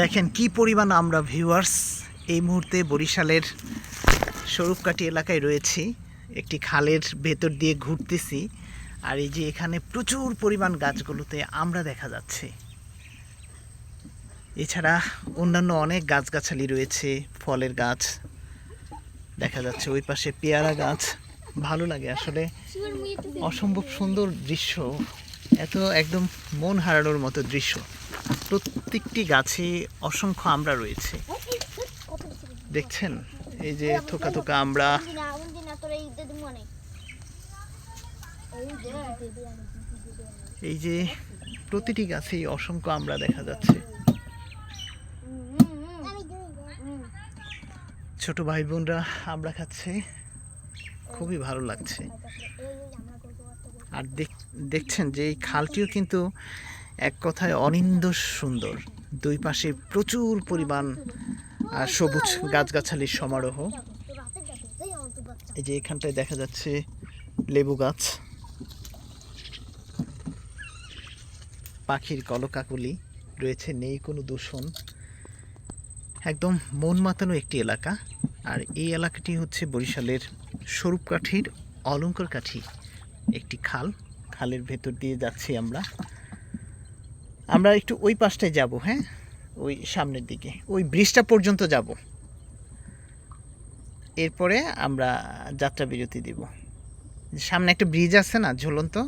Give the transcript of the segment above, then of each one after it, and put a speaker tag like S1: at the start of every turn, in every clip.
S1: দেখেন কি পরিমাণ আমরা ভিউয়ার্স এই মুহূর্তে বরিশালের স্বরূপকাঠি এলাকায় রয়েছি। একটি খালের ভেতর দিয়ে ঘুরতেছি আর এই যে এখানে প্রচুর পরিমাণ গাছগুলোতে আমরা দেখা যাচ্ছে। এছাড়া অন্যান্য অনেক গাছগাছালি রয়েছে, ফলের গাছ, দেখা যাচ্ছে ওই পাশে পেয়ারা গাছ। ভালো লাগে আসলে। অসম্ভব সুন্দর দৃশ্য। এত একদম মন হারানোর মতো দৃশ্য। প্রত্যেকটি গাছে অসংখ্য আমরা রয়েছে। দেখছেন? এই যে থোকা থোকা আমরা। এই যে প্রতিটি গাছেই অসংখ্য আমরা দেখা যাচ্ছে। ছোট ভাই বোনরা আমরা খাচ্ছে। খুবই ভালো লাগছে। আর দেখ- দেখছেন যে এই খালটিও কিন্তু এক কথায় অনিন্দ সুন্দর। দুই পাশে প্রচুর পরিমাণ সবুজ গাছগাছালির সমারোহ। এই যে এখানটায় দেখা যাচ্ছে লেবু গাছ, পাখির কলকাকুলি, রয়েছে নেই কোনো দূষণ। একদম মন মাতানো একটি এলাকা। আর এই এলাকাটি হচ্ছে বরিশালের স্বরূপকাঠির অলঙ্কার কাঠি একটি খাল, খালের ভেতর দিয়ে যাচ্ছি আমরা। আমরা একটু ওই পাশটায় যাব হ্যাঁ? ওই সামনের দিকে। ওই ব্রিজটা পর্যন্ত যাব। এরপরে আমরা যাত্রা বিরতি দিব। সামনে একটা ব্রিজ আছে না, ঝুলন্ত?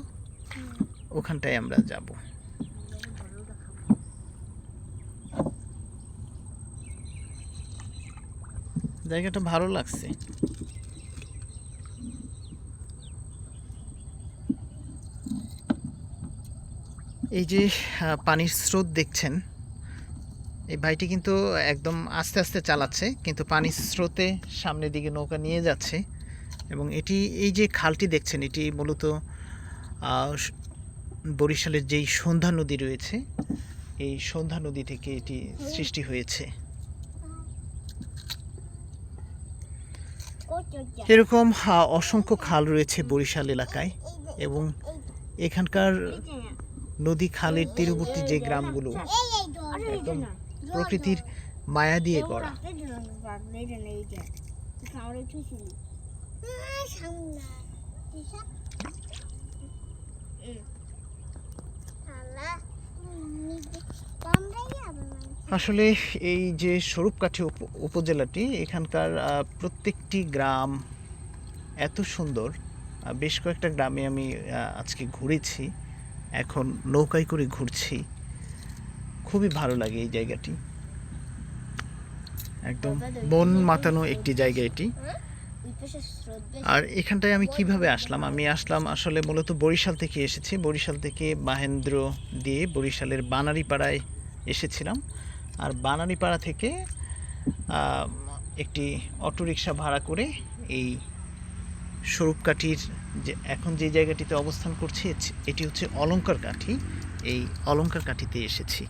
S1: ওখানটায় আমরা যাব। জায়গাটা ভালো লাগছে। এই যে পানির স্রোত দেখছেন, এই ভাইটি কিন্তু একদম আস্তে আস্তে চালাচ্ছে, কিন্তু পানির স্রোতে সামনের দিকে নৌকা নিয়ে যাচ্ছে এবং এটি, এই যে খালটি দেখছেন, এটি মূলত বরিশালের যেই সন্ধ্যা নদী রয়েছে, এই সন্ধ্যা নদী থেকে এটি সৃষ্টি হয়েছে। এরকম অসংখ্য খাল রয়েছে বরিশাল এলাকায় এবং এখানকার নদী খালের তীরবর্তী যে গ্রামগুলো, একদম প্রকৃতির মায়া দিয়ে গড়া। আসলে এই যে স্বরূপকাঠি উপ- উপজেলাটি, এখানকার প্রত্যেকটি গ্রাম এত সুন্দর। বেশ কয়েকটা গ্রামে আমি আজকে ঘুরেছি। এখন নৌকায় করে ঘুরছি। খুবই ভালো লাগে এই জায়গাটি। একদম বন মাতানো একটি জায়গা এটি। আর এখানটায় আমি কীভাবে আসলাম? আমি আসলাম আসলে মূলত বরিশাল থেকে এসেছি। বরিশাল থেকে মাহেন্দ্র দিয়ে বরিশালের বানারীপাড়ায় এসেছিলাম। আর বানারীপাড়া থেকে একটি অটোরিকশা ভাড়া করে এই স্বরূপকাঠির যে এখন যে জায়গাটিতে অবস্থান করছে, এটি হচ্ছে অলঙ্কার কাঠি এই অলঙ্কার কাঠিতে এসেছি।